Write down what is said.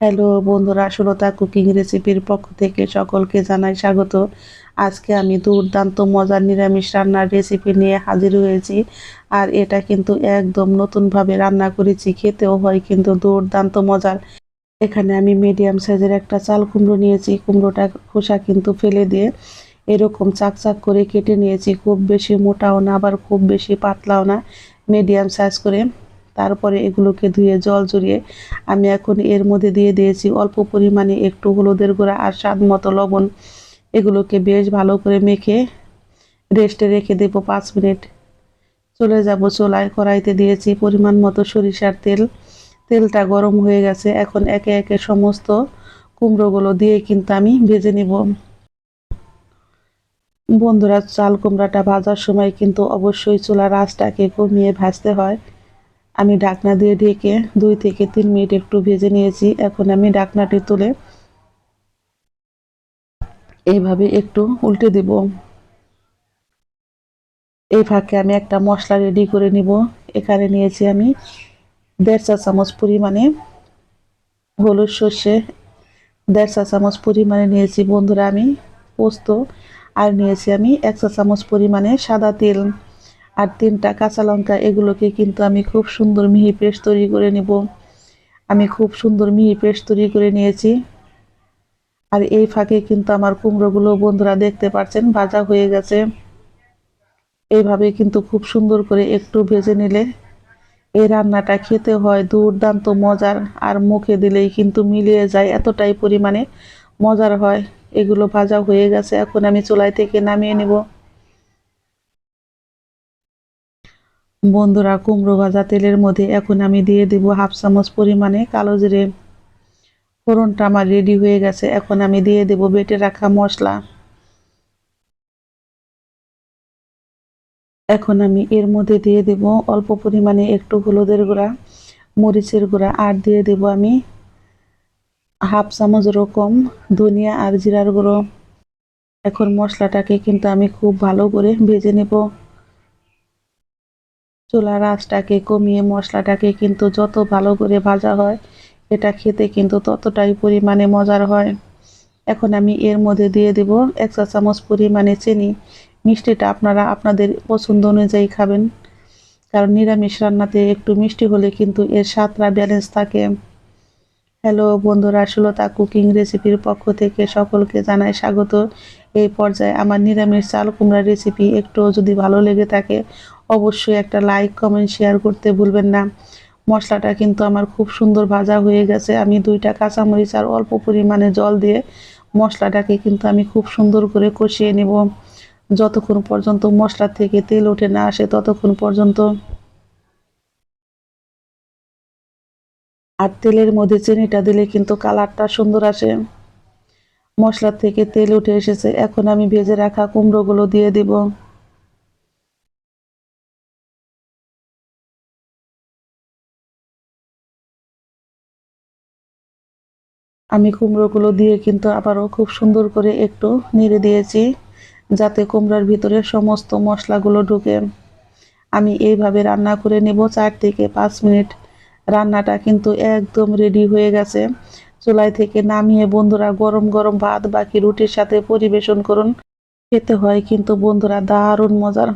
Hello বন্ধুরা, Sulata cooking রেসিপির পক্ষ থেকে সকলকে জানাই স্বাগত। আজকে আমি দুর্দান্ত মজার নিরামিষ রান্নার রেসিপি নিয়ে হাজির হয়েছি আর এটা কিন্তু একদম নতুনভাবে রান্না করেছি, খেতেও হয় কিন্তু দুর্দান্ত মজার। এখানে আমি মিডিয়াম সাইজের একটা চাল কুমড়ো নিয়েছি, কুমড়োটা খোসা কিন্তু ফেলে দিয়ে এরকম চাক চাক করে কেটে নিয়েছি, খুব বেশি মোটাও না, আবার খুব বেশি পাতলাও না, মিডিয়াম সাইজ করে। তারপরে এগুলোকে ধুয়ে জল জড়িয়ে আমি এখন এর মধ্যে দিয়ে দিয়েছি অল্প পরিমাণে একটু হলুদের গুঁড়া আর স্বাদ মতো লবণ। এগুলোকে বেশ ভালো করে মেখে রেস্টে রেখে দেবো পাঁচ মিনিট। চলে যাব চোলায় কড়াইতে দিয়েছি পরিমাণ মতো সরিষার তেল। তেলটা গরম হয়ে গেছে, এখন একে একে সমস্ত কুমড়োগুলো দিয়ে কিন্তু আমি ভেজে নিব। বন্ধুরা, চাল কুমড়াটা ভাজার সময় কিন্তু অবশ্যই চুলার আঁচটাকে কমিয়ে ভাজতে হয়। আমি ঢাকনা দিয়ে ঢেকে দুই থেকে তিন মিনিট একটু ভেজে নিয়েছি। এখন আমি ঢাকনাটি তুলে এইভাবে একটু উল্টে দিব। এই ফাঁকে আমি একটা মশলা রেডি করে নিব। এখানে নিয়েছি আমি দেড় চা চামচ পরিমাণে হলুদ সর্ষে, দেড় চা চামচ পরিমাণে নিয়েছি বন্ধুরা আমি পোস্ত, আর নিয়েছি আমি এক চা চামচ পরিমাণে সাদা তেল। আর তিনটা কাঁচা লঙ্কা, এগুলোকে কিন্তু আমি খুব সুন্দর মিহি পেস্ট তৈরি করে নিব। আমি খুব সুন্দর মিহি পেস্ট তৈরি করে নিয়েছি। আর এই ফাঁকে কিন্তু আমার কুমড়োগুলো বন্ধুরা দেখতে পাচ্ছেন, ভাজা হয়ে গেছে। এইভাবে কিন্তু খুব সুন্দর করে একটু ভেজে নিলে এই রান্নাটা খেতে হয় দুর্দান্ত মজার, আর মুখে দিলেই কিন্তু মিলিয়ে যায়, এতটাই পরিমাণে মজার হয়। এগুলো ভাজা হয়ে গেছে, এখন আমি চুলাই থেকে নামিয়ে নেব। বন্ধুরা, কুমড়ো ভাজা তেলের মধ্যে এখন আমি দিয়ে দেব হাফ চামচ পরিমাণে কালো জিরে। ফোড়নটা আমার রেডি হয়ে গেছে, এখন আমি দিয়ে দেব বেটে রাখা মশলা। এখন আমি এর মধ্যে দিয়ে দেব অল্প পরিমাণে একটু হলুদের গুঁড়া, মরিচের গুঁড়া, আর দিয়ে দেব আমি হাফ চামচ রকম ধনিয়া আর জিরার গুঁড়ো। এখন মশলাটাকে কিন্তু আমি খুব ভালো করে ভেজে নেব। চুলার আঁচটাকে কমিয়ে মশলাটাকে কিন্তু যত ভালো করে ভাজা হয়, এটা খেতে কিন্তু ততটাই পরিমাণে মজার হয়। এখন আমি এর মধ্যে দিয়ে দেব এক চা চামচ পরিমাণে চিনি। মিষ্টিটা আপনারা আপনাদের পছন্দ অনুযায়ী খাবেন, কারণ নিরামিষ রান্নাতে একটু মিষ্টি হলে কিন্তু এর স্বাদটা ব্যালেন্স থাকে। হ্যালো বন্ধুরা, সুলতা কুকিং রেসিপির পক্ষ থেকে সকলকে জানাই স্বাগত। এই পর্যায়ে আমার নিরামিষ চাল কুমড়া রেসিপি একটু যদি ভালো লেগে থাকে অবশ্যই একটা লাইক কমেন্ট শেয়ার করতে ভুলবেন না। মশলাটা কিন্তু আমার খুব সুন্দর ভাজা হয়ে গেছে। আমি দুইটা কাঁচামরিচ আর অল্প পরিমাণে জল দিয়ে মশলাটাকে কিন্তু আমি খুব সুন্দর করে কষিয়ে নেব। যতক্ষণ পর্যন্ত মশলা থেকে তেল ওঠে না আসে, ততক্ষণ পর্যন্ত। আর তেলের মধ্যে চিনিটা দিলে কিন্তু কালারটা সুন্দর আসে। মশলা থেকে তেল উঠে এসেছে। এখন আমি ভেজে রাখা কুমড়োগুলো দিয়ে দিব। আমি কুমড়োগুলো দিয়ে কিন্তু আবারও খুব সুন্দর করে একটু নেড়ে দিয়েছি, যাতে কুমড়ার ভিতরে সমস্ত মশলাগুলো ঢুকে। আমি এইভাবে রান্না করে নেব চার থেকে পাঁচ মিনিট। রান্নাটা কিন্তু একদম রেডি হয়ে গেছে। চুলাই থেকে নামিয়ে বন্ধুরা গরম গরম ভাত বাকি রুটির সাথে পরিবেশন করুন। খেতে হয় কিন্তু বন্ধুরা দারুণ মজার।